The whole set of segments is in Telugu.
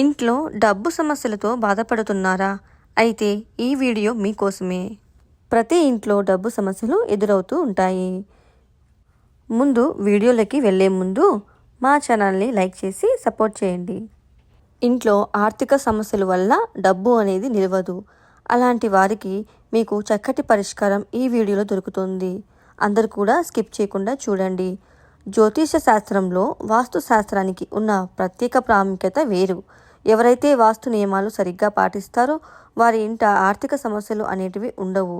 ఇంట్లో డబ్బు సమస్యలతో బాధపడుతున్నారా? అయితే ఈ వీడియో మీకోసమే. ప్రతి ఇంట్లో డబ్బు సమస్యలు ఎదురవుతూ ఉంటాయి. ముందు వీడియోలకి వెళ్ళే ముందు మా ఛానల్ని లైక్ చేసి సపోర్ట్ చేయండి. ఇంట్లో ఆర్థిక సమస్యల వల్ల డబ్బు అనేది నిలవదు. అలాంటి వారికి మీకు చక్కటి పరిష్కారం ఈ వీడియోలో దొరుకుతుంది. అందరు కూడా స్కిప్ చేయకుండా చూడండి. జ్యోతిష శాస్త్రంలో వాస్తు శాస్త్రానికి ఉన్న ప్రత్యేక ప్రాముఖ్యత వేరు. ఎవరైతే వాస్తు నియమాలు సరిగ్గా పాటిస్తారో వారి ఇంట ఆర్థిక సమస్యలు అనేటివి ఉండవు.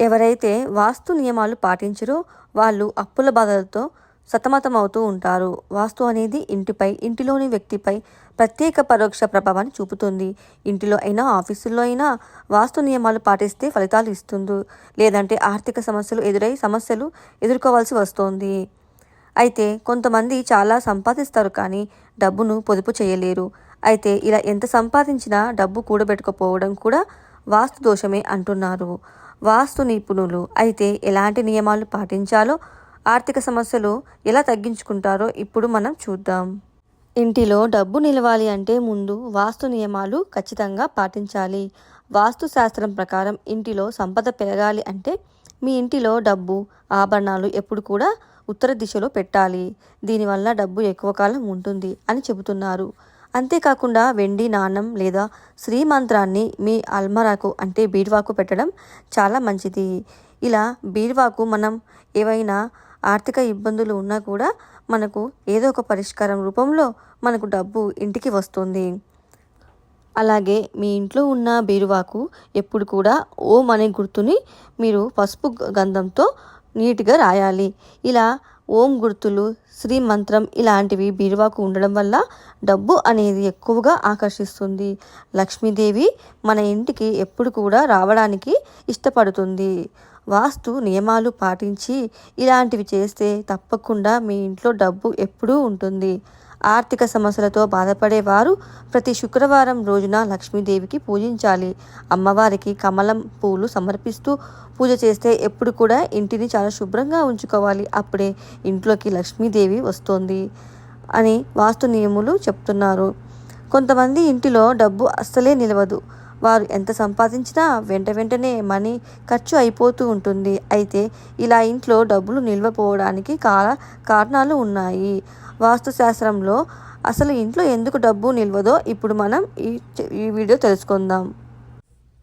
ఎవరైతే వాస్తు నియమాలు పాటించరో వాళ్ళు అప్పుల బాధలతో సతమతమవుతూ ఉంటారు. వాస్తు అనేది ఇంటిపై ఇంటిలోని వ్యక్తిపై ప్రత్యేక పరోక్ష ప్రభావాన్ని చూపుతుంది. ఇంటిలో అయినా ఆఫీసుల్లో అయినా వాస్తు నియమాలు పాటిస్తే ఫలితాలు ఇస్తుంది. లేదంటే ఆర్థిక సమస్యలు ఎదురై సమస్యలు ఎదుర్కోవాల్సి వస్తుంది. అయితే కొంతమంది చాలా సంపాదిస్తారు కానీ డబ్బును పొదుపు చేయలేరు. అయితే ఇలా ఎంత సంపాదించినా డబ్బు కూడబెట్టుకోపోవడం కూడా వాస్తు దోషమే అంటున్నారు. వాస్తు నిపుణులు అయితే ఎలాంటి నియమాలు పాటించాలో ఆర్థిక సమస్యలు ఎలా తగ్గించుకుంటారో ఇప్పుడు మనం చూద్దాం. ఇంటిలో డబ్బు నిలవాలి అంటే ముందు వాస్తు నియమాలు ఖచ్చితంగా పాటించాలి. వాస్తు శాస్త్రం ప్రకారం ఇంటిలో సంపద పెరగాలి అంటే మీ ఇంటిలో డబ్బు ఆభరణాలు ఎప్పుడు కూడా ఉత్తర దిశలో పెట్టాలి. దీనివల్ల డబ్బు ఎక్కువ కాలం ఉంటుంది అని చెబుతున్నారు. అంతేకాకుండా వెండి నాణం లేదా శ్రీమంత్రాన్ని మీ అల్మరాకు అంటే బీర్వాకు పెట్టడం చాలా మంచిది. ఇలా బీర్వాకు మనం ఏవైనా ఆర్థిక ఇబ్బందులు ఉన్నా కూడా మనకు ఏదో ఒక పరిష్కారం రూపంలో మనకు డబ్బు ఇంటికి వస్తుంది. అలాగే మీ ఇంట్లో ఉన్న బీరువాకు ఎప్పుడు కూడా ఓం అనే గుర్తుని మీరు పసుపు గంధంతో నీట్గా రాయాలి. ఇలా ఓం గుర్తులు శ్రీ మంత్రం ఇలాంటివి బీరువాకు ఉండడం వల్ల డబ్బు అనేది ఎక్కువగా ఆకర్షిస్తుంది. లక్ష్మీదేవి మన ఇంటికి ఎప్పుడు కూడా రావడానికి ఇష్టపడుతుంది. వాస్తు నియమాలు పాటించి ఇలాంటివి చేస్తే తప్పకుండా మీ ఇంట్లో డబ్బు ఎప్పుడూ ఉంటుంది. ఆర్థిక సమస్యలతో బాధపడేవారు. ప్రతి శుక్రవారం రోజున లక్ష్మీదేవికి పూజించాలి. అమ్మవారికి కమలం పూలు సమర్పిస్తూ పూజ చేస్తే ఎప్పుడు కూడా ఇంటిని చాలా శుభ్రంగా ఉంచుకోవాలి. అప్పుడే ఇంట్లోకి లక్ష్మీదేవి వస్తుంది అని వాస్తు నియములు చెప్తున్నారు. కొంతమంది ఇంటిలో డబ్బు అస్సలే నిలవదు. వారు ఎంత సంపాదించినా వెంట వెంటనే మనీ ఖర్చు అయిపోతూ ఉంటుంది. అయితే ఇలా ఇంట్లో డబ్బులు నిల్వపోవడానికి కాల కారణాలు ఉన్నాయి. వాస్తుశాస్త్రంలో అసలు ఇంట్లో ఎందుకు డబ్బు నిల్వదో ఇప్పుడు మనం ఈ ఈ వీడియో తెలుసుకుందాం.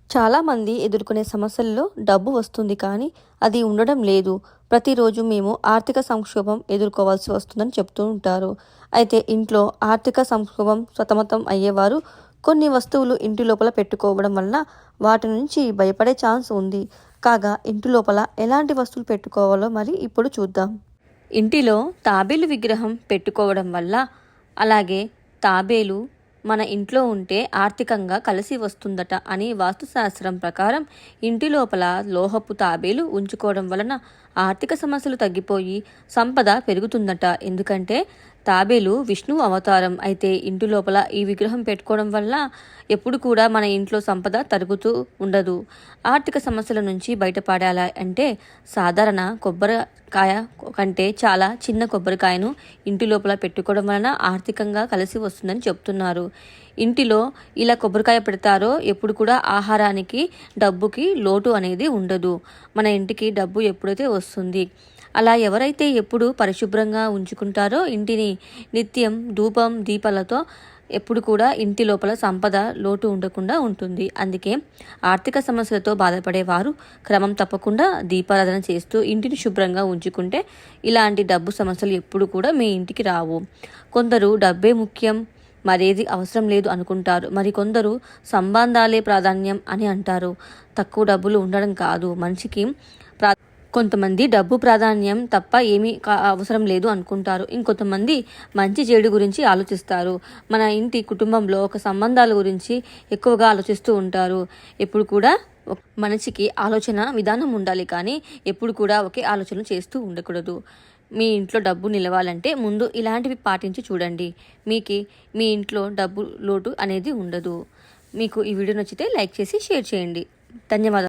చాలామంది ఎదుర్కొనే సమస్యల్లో డబ్బు వస్తుంది కానీ అది ఉండడం లేదు. ప్రతిరోజు మేము ఆర్థిక సంక్షోభం ఎదుర్కోవాల్సి వస్తుందని చెప్తూ ఉంటారు. అయితే ఇంట్లో ఆర్థిక సంక్షోభం సతమతం అయ్యేవారు కొన్ని వస్తువులు ఇంటి లోపల పెట్టుకోవడం వలన వాటి నుంచి భయపడే ఛాన్స్ ఉంది. కాగా ఇంటి లోపల ఎలాంటి వస్తువులు పెట్టుకోవాలో మరి ఇప్పుడు చూద్దాం. ఇంటిలో తాబేలు విగ్రహం పెట్టుకోవడం వల్ల అలాగే తాబేలు మన ఇంట్లో ఉంటే ఆర్థికంగా కలిసి వస్తుందట అని వాస్తుశాస్త్రం ప్రకారం ఇంటి లోపల లోహపు తాబేలు ఉంచుకోవడం వలన ఆర్థిక సమస్యలు తగ్గిపోయి సంపద పెరుగుతుందట. ఎందుకంటే తాబేలు విష్ణు అవతారం. అయితే ఇంటి లోపల ఈ విగ్రహం పెట్టుకోవడం వల్ల ఎప్పుడు కూడా మన ఇంట్లో సంపద తరుగుతూ ఉండదు. ఆర్థిక సమస్యల నుంచి బయటపడాలి అంటే సాధారణ కొబ్బరికాయ కంటే చాలా చిన్న కొబ్బరికాయను ఇంటి లోపల పెట్టుకోవడం వలన ఆర్థికంగా కలిసి వస్తుందని చెప్తున్నారు. ఇంటిలో ఇలా కొబ్బరికాయ పెడతారో ఎప్పుడు కూడా ఆహారానికి డబ్బుకి లోటు అనేది ఉండదు. మన ఇంటికి డబ్బు ఎప్పుడైతే వస్తుంది? అలా ఎవరైతే ఎప్పుడు పరిశుభ్రంగా ఉంచుకుంటారో ఇంటిని నిత్యం ధూపం దీపాలతో ఎప్పుడు కూడా ఇంటి లోపల సంపద లోటు ఉండకుండా ఉంటుంది. అందుకే ఆర్థిక సమస్యలతో బాధపడేవారు క్రమం తప్పకుండా దీపారాధన చేస్తూ ఇంటిని శుభ్రంగా ఉంచుకుంటే ఇలాంటి డబ్బు సమస్యలు ఎప్పుడు కూడా మీ ఇంటికి రావు. కొందరు డబ్బే ముఖ్యం మరేది అవసరం లేదు అనుకుంటారు. మరి కొందరు సంబంధాలే ప్రాధాన్యం అని అంటారు. తక్కువ డబ్బులు ఉండడం కాదు. మనిషికి ప్రా కొంతమంది డబ్బు ప్రాధాన్యం తప్ప ఏమీ అవసరం లేదు అనుకుంటారు. ఇంకొంతమంది మంచి చెడు గురించి ఆలోచిస్తారు. మన ఇంటి కుటుంబంలో ఒక సంబంధాల గురించి ఎక్కువగా ఆలోచిస్తూ ఉంటారు. ఎప్పుడు కూడా మనిషికి ఆలోచన విధానం ఉండాలి కానీ ఎప్పుడు కూడా ఒకే ఆలోచన చేస్తూ ఉండకూడదు. మీ ఇంట్లో డబ్బు నిలవాలంటే ముందు ఇలాంటివి పాటించి చూడండి. మీకు మీ ఇంట్లో డబ్బు లోటు అనేది ఉండదు. మీకు ఈ వీడియో నచ్చితే లైక్ చేసి షేర్ చేయండి. ధన్యవాదాలు.